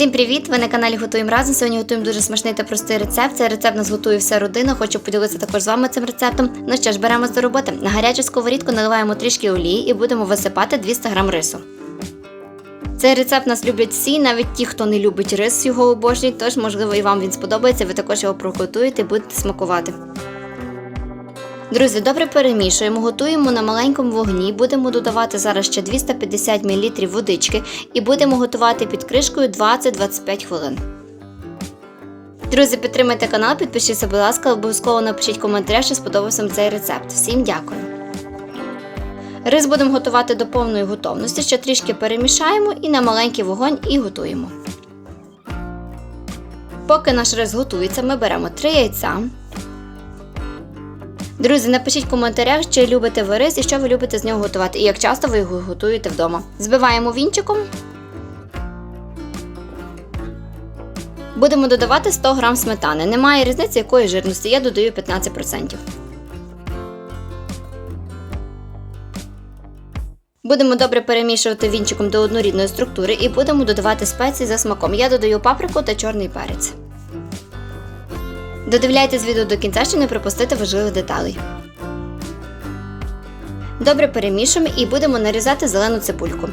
Всім привіт! Ви на каналі Готуємо разом. Сьогодні готуємо дуже смачний та простий рецепт. Цей рецепт нас готує вся родина. Хочу поділитися також з вами цим рецептом. Ну що ж, беремось до роботи. На гарячу сковорідку наливаємо трішки олії і будемо висипати 200 г рису. Цей рецепт нас люблять всі, навіть ті, хто не любить рис, його обожнюють, тож, можливо, і вам він сподобається, ви також його приготуєте і будете смакувати. Друзі, добре перемішуємо, готуємо на маленькому вогні. Будемо додавати зараз ще 250 мл водички і будемо готувати під кришкою 20-25 хвилин. Друзі, підтримайте канал, підпишіться, будь ласка, обов'язково напишіть коментаря, що сподобався цей рецепт. Всім дякую! Рис будемо готувати до повної готовності, ще трішки перемішаємо і на маленький вогонь і готуємо. Поки наш рис готується, ми беремо 3 яйця. Друзі, напишіть в коментарях, чи любите ви рис і що ви любите з нього готувати, і як часто ви його готуєте вдома. Збиваємо вінчиком. Будемо додавати 100 г сметани. Немає різниці якої жирності, я додаю 15%. Будемо добре перемішувати вінчиком до однорідної структури і будемо додавати спеції за смаком. Я додаю паприку та чорний перець. Додивляйтесь відео до кінця, щоб не пропустити важливих деталей. Добре перемішуємо і будемо нарізати зелену цибульку.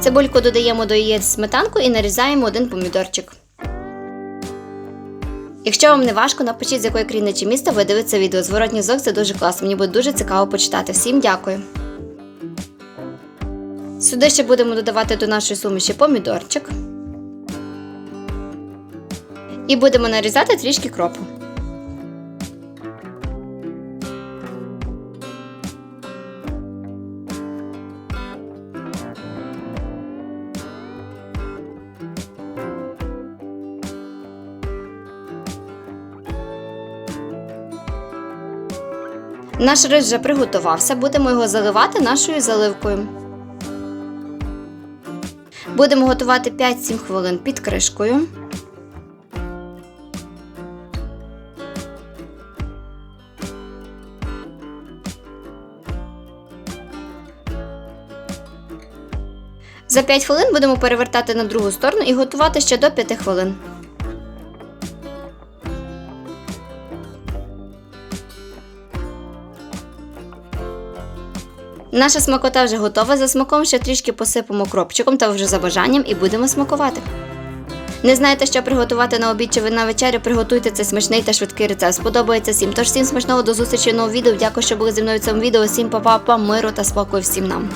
Цибульку додаємо до яєць сметанку і нарізаємо один помідорчик. Якщо вам не важко, напишіть, з якої країни чи міста ви дивитеся відео. Зворотній звук це дуже класно. Мені буде дуже цікаво почитати. Всім дякую! Сюди ще будемо додавати до нашої суміші помідорчик. І будемо нарізати трішки кропу. Наш рис вже приготувався, будемо його заливати нашою заливкою. Будемо готувати 5-7 хвилин під кришкою. За 5 хвилин будемо перевертати на другу сторону і готувати ще до 5 хвилин. Наша смакота вже готова за смаком, ще трішки посипемо кропчиком та вже за бажанням і будемо смакувати. Не знаєте, що приготувати на обід чи ви на вечерю, приготуйте цей смачний та швидкий рецепт. Сподобається всім. Тож всім смачного до зустрічі в новому відео. Дякую, що були зі мною в цьому відео. Всім па-па, па, миру та спокою всім нам.